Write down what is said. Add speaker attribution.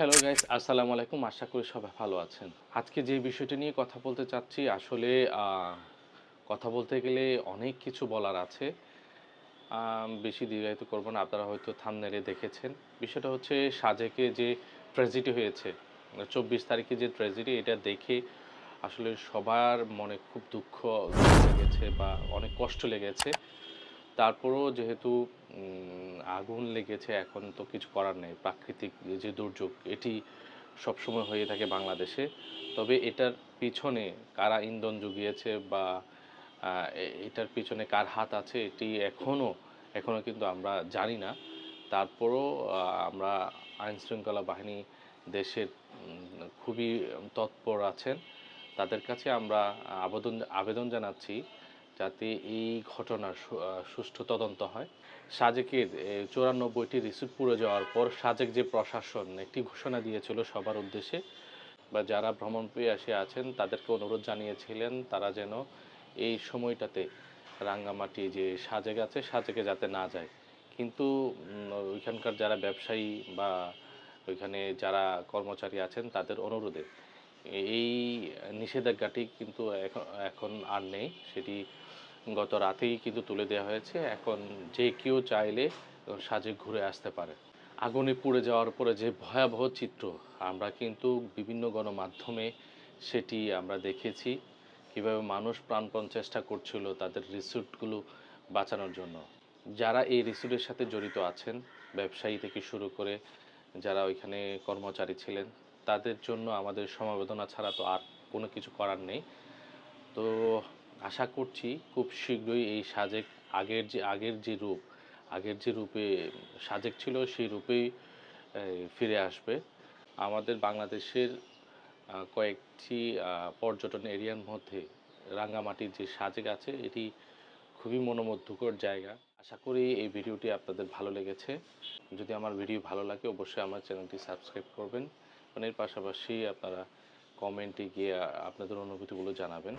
Speaker 1: Hello guys আসসালামু আলাইকুম আশা করি সবাই ভালো আছেন। আজকে যে বিষয়টা নিয়ে কথা বলতে চাচ্ছি, আসলে কথা বলতে গেলে অনেক কিছু বলার আছে। বেশি দীর্ঘায়িত করব না, আপনারা হয়তো থামনেলে দেখেছেন। বিষয়টা হচ্ছে সাজেকে যে ট্র্যাজেডি হয়েছে, চব্বিশ তারিখে যে ট্র্যাজেডি এটা দেখে আসলে সবার মনে খুব দুঃখ লেগেছে বা অনেক কষ্ট লেগেছে। তারপরেও যেহেতু আগুন লেগেছে, এখন তো কিছু করার নেই। প্রাকৃতিক যে দুর্যোগ, এটি সবসময় হয়ে থাকে বাংলাদেশে। তবে এটার পিছনে কারা ইন্ধন জুগিয়েছে বা এটার পিছনে কার হাত আছে, এটি এখনও এখনও কিন্তু আমরা জানি না। তারপরও আমরা আইন শৃঙ্খলা বাহিনী দেশের খুবই তৎপর আছেন। তাদের কাছে আমরা আবেদন আবেদন জানাচ্ছি যাতে এই ঘটনার সুষ্ঠু তদন্ত হয়। সাজেকের চুরানব্বইটি রিসিপ্ট পুড়ে যাওয়ার পর সাজেক যে প্রশাসন, একটি ঘোষণা দিয়েছিল সবার উদ্দেশ্যে, বা যারা ভ্রমণ পেয়ে আছেন, তাদেরকে অনুরোধ জানিয়েছিলেন, তারা যেন এই সময়টাতে রাঙ্গামাটি যে সাজেক আছে, সাজেকে যাতে না যায়। কিন্তু ওইখানকার যারা ব্যবসায়ী বা ওইখানে যারা কর্মচারী আছেন, তাদের অনুরোধে এই নিষেধাজ্ঞাটি কিন্তু এখন এখন আর নেই। সেটি গত রাতেই কিন্তু তুলে দেওয়া হয়েছে। এখন যে কেউ চাইলে সাজে ঘুরে আসতে পারে। আগুনে পুড়ে যাওয়ার পরে যে ভয়াবহ চিত্র, আমরা কিন্তু বিভিন্ন গণমাধ্যমে সেটি আমরা দেখেছি। কীভাবে মানুষ প্রাণপণ চেষ্টা করছিল তাদের রিসুটগুলো বাঁচানোর জন্য। যারা এই রিসুটের সাথে জড়িত আছেন, ব্যবসায়ী থেকে শুরু করে যারা ওইখানে কর্মচারী ছিলেন তাদের জন্য আমাদের সমবেদনা ছাড়া তো আর কোনো কিছু করার নেই। তো আশা করছি খুব শীঘ্রই এই সাজেক আগের যে আগের যে রূপ, আগের যে রূপে সাজেক ছিল সেই রূপেই ফিরে আসবে। আমাদের বাংলাদেশের কয়েকটি পর্যটন এরিয়ার মধ্যে রাঙ্গামাটির যে সাজেক আছে, এটি খুবই মনোমুগ্ধকর জায়গা। আশা করি এই ভিডিওটি আপনাদের ভালো লেগেছে। যদি আমার ভিডিও ভালো লাগে, অবশ্যই আমার চ্যানেলটি সাবস্ক্রাইব করবেন। এবং পাশাপাশি আপনারা কমেন্টে গিয়ে আপনাদের অনুভূতিগুলো জানাবেন।